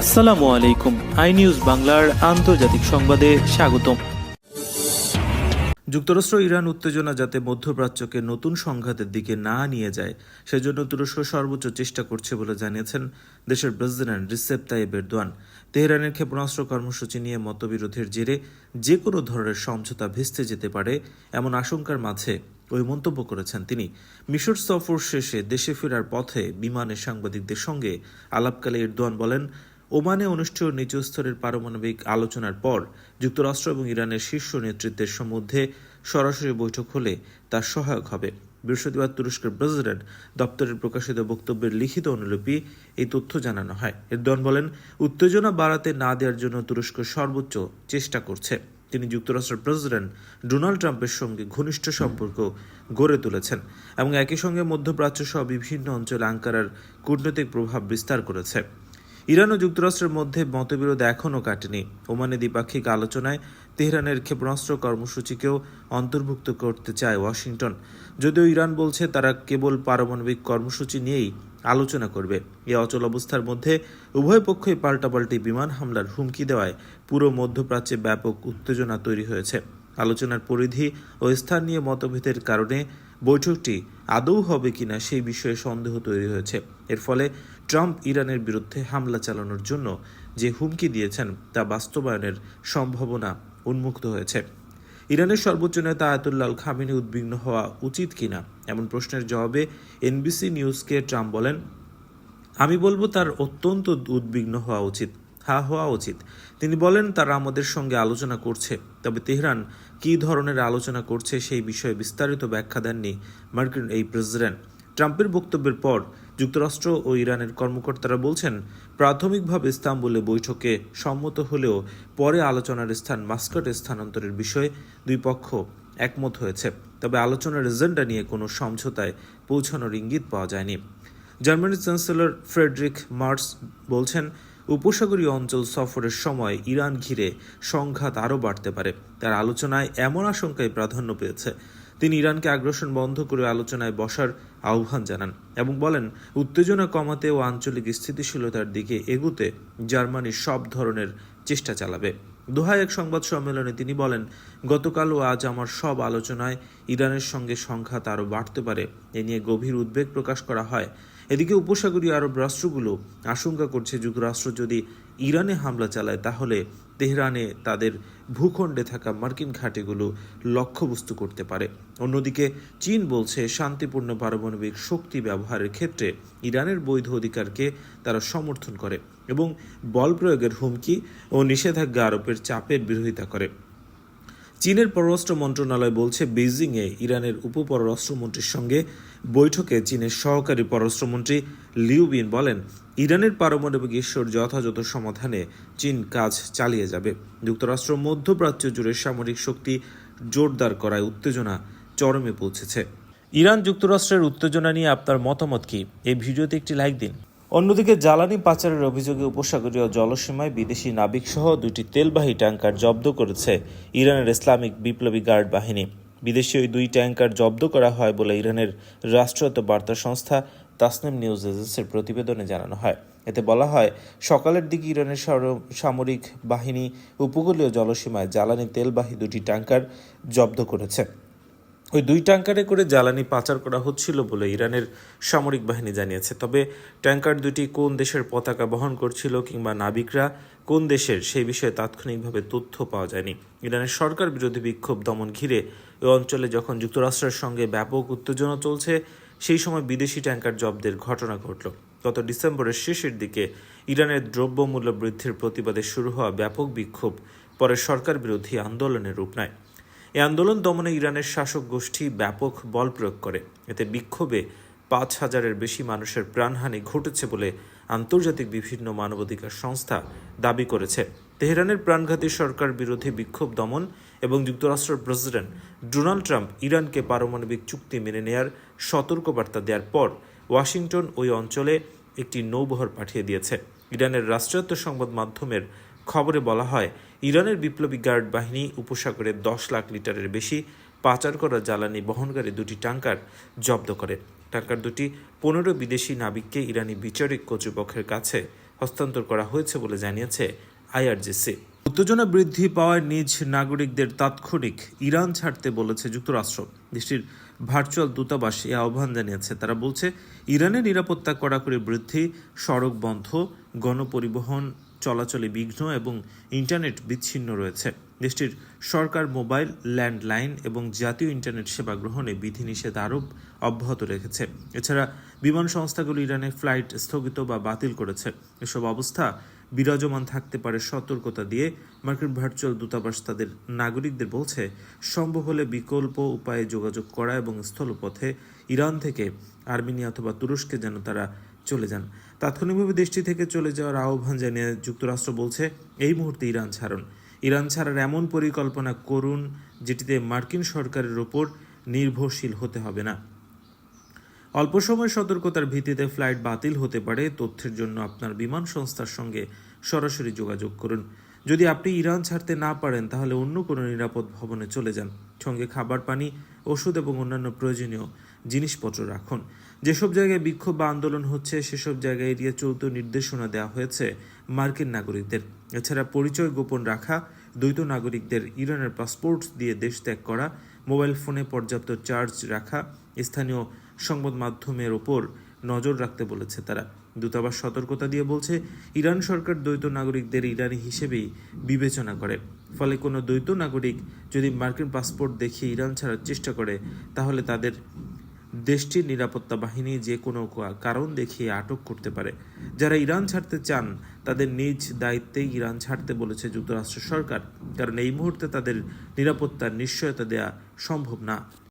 আসসালামু আলাইকুম। I news বাংলার আন্তর্জাতিক সংবাদে স্বাগতম। যুক্তরাষ্ট্র, ইরান উত্তেজনা যাতে মধ্যপ্রাচ্যকে নতুন সংঘাতের দিকে না নিয়ে যায়, সেজন্য তুরস্ক সর্বোচ্চ চেষ্টা করছে বলে জানিয়েছেন দেশের প্রেসিডেন্ট রিসেপ তাইব এরদোয়ান। তেহরানের ক্ষেপণাস্ত্র কর্মসূচি নিয়ে মতবিরোধের জেরে যে কোনো ধরনের সমঝোতা ভেস্তে যেতে পারে এমন আশঙ্কার মাঝে ওই মন্তব্য করেছেন তিনি। মিশর সফর শেষে দেশে ফেরার পথে বিমানে সাংবাদিকদের সঙ্গে আলাপকালে এরদোয়ান বলেন ওমানে অনুষ্ঠেয় নিচু স্তরের পারমাণবিক আলোচনার পর যুক্তরাষ্ট্র এবং ইরানের শীর্ষ নেতৃত্বের সম্বন্ধে সরাসরি বৈঠক হলে তা সহায়ক হবে। বৃহস্পতিবার তুরস্কের প্রেসিডেন্ট দপ্তরের প্রকাশিত বক্তব্যের লিখিত অনুলিপি এই তথ্য জানানো হয়। এরদোয়ান বলেন, উত্তেজনা বাড়াতে না দেওয়ার জন্য তুরস্ক সর্বোচ্চ চেষ্টা করছে। তিনি যুক্তরাষ্ট্রের প্রেসিডেন্ট ডোনাল্ড ট্রাম্পের সঙ্গে ঘনিষ্ঠ সম্পর্ক গড়ে তুলেছেন এবং একই সঙ্গে মধ্যপ্রাচ্য সহ বিভিন্ন অঞ্চলে আঙ্কারার কূটনৈতিক প্রভাব বিস্তার করেছে। ইরান ও যুক্তরাষ্ট্রের মধ্যে মতবিরোধ এখনও কাটেনি। ওমানে দ্বিপাক্ষিক আলোচনায় তেহরানের ক্ষেপণাস্ত্র কর্মসূচিকেও অন্তর্ভুক্ত করতে চায় ওয়াশিংটন। যদিও ইরান বলছে তারা কেবল পারমাণবিক কর্মসূচি নিয়েই আলোচনা করবে। এই অচল অবস্থার মধ্যে উভয় পক্ষই পাল্টাপাল্টি বিমান হামলার হুমকি দেওয়ায় পুরো মধ্যপ্রাচ্যে ব্যাপক উত্তেজনা তৈরি হয়েছে। আলোচনার পরিধি ও স্থান নিয়ে মতভেদের কারণে বৈঠকটি আদৌ হবে কিনা সেই বিষয়ে সন্দেহ তৈরি হয়েছে। এর ফলে ট্রাম্প ইরানের বিরুদ্ধে হামলা চালানোর জন্য যে হুমকি দিয়েছেন তা বাস্তবায়নের সম্ভাবনা উন্মুক্ত হয়েছে। ইরানের সর্বোচ্চ নেতা আয়াতুল্লাহ খামিনি উদ্বিগ্ন হওয়া উচিত কিনা এমন প্রশ্নের জবাবে এনবিসি নিউজকে ট্রাম্প বলেন, আমি বলব তার অত্যন্ত উদ্বিগ্ন হওয়া উচিত, হা হওয়া উচিত। তিনি বলেন, তারা আমাদের সঙ্গে আলোচনা করছে। তবে তেহরান কী ধরনের আলোচনা করছে সেই বিষয়ে বিস্তারিত ব্যাখ্যা দেননি মার্কিন এই প্রেসিডেন্ট। ট্রাম্পের বক্তব্যের পর যুক্তরাষ্ট্র ও ইরানের কর্মকর্তারা বলছেন, প্রাথমিকভাবে ইস্তাম্বুলে বৈঠকে সম্মত হলেও পরে আলোচনার স্থান মাস্কাটে স্থানান্তরের বিষয়ে দুই পক্ষ একমত হয়েছে। তবে আলোচনার এজেন্ডা নিয়ে কোনো সমঝোতায় পৌঁছানোর ইঙ্গিত পাওয়া যায়নি। জার্মানির চ্যান্সেলর ফ্রেডরিক মার্স বলছেন, উপসাগরীয় অঞ্চল সফরের সময় ইরান ঘিরে সংঘাত আরও বাড়তে পারে। তার আলোচনায় এমন আশঙ্কায় প্রাধান্য পেয়েছে। তিনি ইরানকে আগ্রাসন বন্ধ করে আলোচনায় বসার আহ্বান জানান এবং বলেন, উত্তেজনা কমাতে ও আঞ্চলিক স্থিতিশীলতার দিকে এগুতে জার্মানি সব ধরনের চেষ্টা চালাবে। দোহায় এক সংবাদ সম্মেলনে তিনি বলেন, গতকাল ও আজ আমার সব আলোচনায় ইরানের সঙ্গে সংঘাত আরও বাড়তে পারে। এ নিয়ে গভীর উদ্বেগ প্রকাশ করা হয়। এদিকে উপসাগরীয় আরব রাষ্ট্রগুলো আশঙ্কা করছে যুক্তরাষ্ট্র যদি ইরানে হামলা চালায়, তাহলে তেহরানে তাদের ভূখণ্ডে থাকা মার্কিন ঘাঁটিগুলো লক্ষ্যবস্তু করতে পারে। অন্যদিকে চীন বলছে শান্তিপূর্ণ পারমাণবিক শক্তি ব্যবহারের ক্ষেত্রে ইরানের বৈধ অধিকারকে তারা সমর্থন করে এবং বল প্রয়োগের হুমকি ও নিষেধাজ্ঞা আরোপের চাপের বিরোধিতা করে। চীনের পররাষ্ট্র মন্ত্রণালয় বলছে বেইজিংয়ে ইরানের উপপররাষ্ট্রমন্ত্রীর সঙ্গে বৈঠকে চীনের সহকারী পররাষ্ট্রমন্ত্রী লিউবিন বলেন, ইরানের পারমাণবিক ঈশ্বর যথাযথ সমাধানে চীন কাজ চালিয়ে যাবে। যুক্তরাষ্ট্র মধ্যপ্রাচ্য জুড়ে সামরিক শক্তি জোরদার করায় উত্তেজনা চরমে পৌঁছেছে। ইরান যুক্তরাষ্ট্রের উত্তেজনা নিয়ে আপনার মতামত কি? এই ভিডিওতে একটি লাইক দিন। অন্যদিকে জ্বালানি পাচারের অভিযোগে উপসাগরীয় জলসীমায় বিদেশি নাবিকসহ দুটি তেলবাহী ট্যাঙ্কার জব্দ করেছে ইরানের ইসলামিক বিপ্লবী গার্ড বাহিনী। বিদেশি ওই দুই ট্যাঙ্কার জব্দ করা হয় বলে ইরানের রাষ্ট্রায়ত্ত বার্তা সংস্থা তাসনিম নিউজ এজেন্সির প্রতিবেদনে জানানো হয়। এতে বলা হয়, সকালের দিকে ইরানের সামরিক বাহিনী উপকূলীয় জলসীমায় জ্বালানি তেলবাহী দুটি ট্যাঙ্কার জব্দ করেছে। ওই দুই ট্যাঙ্কারে করে জ্বালানি পাচার করা হচ্ছিল বলে ইরানের সামরিক বাহিনী জানিয়েছে। তবে ট্যাঙ্কার দুটি কোন দেশের পতাকা বহন করছিল কিংবা নাবিকরা কোন দেশের, সেই বিষয়ে তাৎক্ষণিকভাবে তথ্য পাওয়া যায়নি। ইরানের সরকার বিরোধী বিক্ষোভ দমন ঘিরে ওই অঞ্চলে যখন যুক্তরাষ্ট্রের সঙ্গে ব্যাপক উত্তেজনা চলছে, সেই সময় বিদেশি ট্যাঙ্কার জব্দের ঘটনা ঘটল। গত ডিসেম্বরের শেষের দিকে ইরানের দ্রব্যমূল্য বৃদ্ধির প্রতিবাদে শুরু হওয়া ব্যাপক বিক্ষোভ, পরে সরকার বিরোধী আন্দোলনের রূপ নেয়। এই আন্দোলন দমনে ইরানের শাসক গোষ্ঠী ব্যাপক বল প্রয়োগ করে। এতে বিক্ষোভে পাঁচ হাজারের বেশি মানুষের প্রাণহানি ঘটেছে বলে আন্তর্জাতিক বিভিন্ন মানবাধিকার সংস্থা দাবি করেছে। তেহরানের প্রাণঘাতী সরকার বিরোধী বিক্ষোভ দমন এবং যুক্তরাষ্ট্রের প্রেসিডেন্ট ডোনাল্ড ট্রাম্প ইরানকে পারমাণবিক চুক্তি মেনে নেয়ার সতর্কবার্তা দেওয়ার পর ওয়াশিংটন ওই অঞ্চলে একটি নৌবহর পাঠিয়ে দিয়েছে। ইরানের রাষ্ট্রায়ত্ত সংবাদ মাধ্যমের খবরে বলা হয়, ইরানের বিপ্লবী গার্ড বাহিনী উপসাগরে দশ লাখ লিটারের বেশি পাচার করা জ্বালানি বহনকারী দুটি ট্যাঙ্কার জব্দ করে। ট্যাঙ্কার দুটি পনেরো বিদেশি নাবিককে ইরানি বিচারিক কর্তৃপক্ষের কাছে হস্তান্তর করা হয়েছে বলে জানিয়েছে আইআরজিসি। উত্তেজনা বৃদ্ধি পাওয়ায় নিজ নাগরিকদের তাৎক্ষণিক ইরান ছাড়তে বলেছে যুক্তরাষ্ট্র। দেশটির ভার্চুয়াল দূতাবাস এ আহ্বান জানিয়েছে। তারা বলছে, ইরানের নিরাপত্তা কড়াকড়ি বৃদ্ধি, সড়ক বন্ধ, গণপরিবহন চলাচলে বিঘ্ন এবং ইন্টারনেট বিচ্ছিন্ন রয়েছে। দেশটির সরকার মোবাইল, ল্যান্ডলাইন এবং জাতীয় ইন্টারনেট সেবা গ্রহণে বিধিনিষেধ আরোপ অব্যাহত রেখেছে। এছাড়া বিমান সংস্থাগুলো ইরানে ফ্লাইট স্থগিত বা বাতিল করেছে। এসব অবস্থা বিরাজমান থাকতে পারে সতর্কতা দিয়ে। মার্কিন ভার্চুয়াল দূতাবাস তাদের নাগরিকদের বলছে, সম্ভব হলে বিকল্প উপায়ে যোগাযোগ করা এবং স্থলপথে ইরান থেকে আর্মেনিয়া অথবা তুরস্কে যেন তারা চলে যান। তাৎক্ষণিকভাবে দেশটি থেকে চলে যাওয়ার আহ্বান জানিয়ে যুক্তরাষ্ট্র বলছে, এই মুহূর্তে ইরান ছাড়ুন। ইরান ছাড়ার এমন পরিকল্পনা করুন যেটিতে মার্কিন সরকারের ওপর নির্ভরশীল হতে হবে না। অল্প সময় সতর্কতার ভিত্তিতে ফ্লাইট বাতিল হতে পারে। তথ্যের জন্য আপনার বিমান সংস্থার সঙ্গে সরাসরি যোগাযোগ করুন। যদি আপনি ইরান ছাড়তে না পারেন, তাহলে অন্য কোনো নিরাপদ ভবনে চলে যান। সঙ্গে খাবার, পানি, ওষুধ এবং অন্যান্য প্রয়োজনীয় জিনিসপত্র রাখুন। যেসব জায়গায় বিক্ষোভ বা আন্দোলন হচ্ছে, সেসব জায়গায় এড়িয়ে চলতেও নির্দেশনা দেওয়া হয়েছে মার্কিন নাগরিকদের। এছাড়া পরিচয় গোপন রাখা, দ্বৈত নাগরিকদের ইরানের পাসপোর্ট দিয়ে দেশ ত্যাগ করা, মোবাইল ফোনে পর্যাপ্ত চার্জ রাখা, স্থানীয় সংবাদ মাধ্যমের ওপর নজর রাখতে বলেছে তারা। দূতাবাস সতর্কতা দিয়ে বলছে, ইরান সরকার দ্বৈত নাগরিকদের ইরানি হিসেবেই বিবেচনা করে। ফলে কোনো দ্বৈত নাগরিক যদি মার্কিন পাসপোর্ট দেখিয়ে ইরান ছাড়ার চেষ্টা করে, তাহলে তাদের দেশটির নিরাপত্তা বাহিনী যে কোনো কারণ দেখিয়ে আটক করতে পারে। যারা ইরান ছাড়তে চান, তাদের নিজ দায়িত্বেই ইরান ছাড়তে বলেছে যুক্তরাষ্ট্র সরকার। কারণ এই মুহূর্তে তাদের নিরাপত্তার নিশ্চয়তা দেওয়া সম্ভব না।